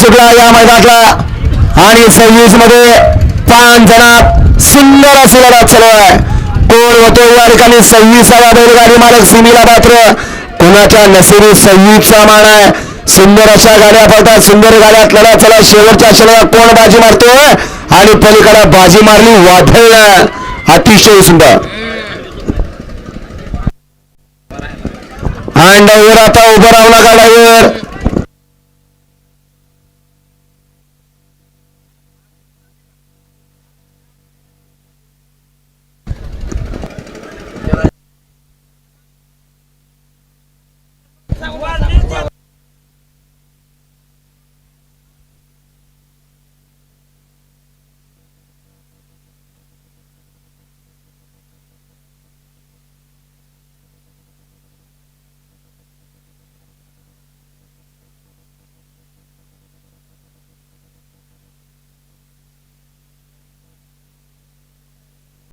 सुटला या मैदानातला. आणि सव्वीसमध्ये पाच जणात सुंदर अशी लढत चालू आहे. कोण होतो या ठिकाणी सव्वीसावा बैलगाडी मालक सिमीला पात्र कोणाच्या नशिबी सव्वीसचा मान आहे. सुंदर अशा गाड्या पडतात सुंदर गाड्यात लढत चला शेवटच्या क्षणाला कोण बाजी मारतोय? आणि पलीकडे बाजी मारली वाढवलं अतिशय सुंदर. आणि ड्रायव्हर आता उभं राहू नका essa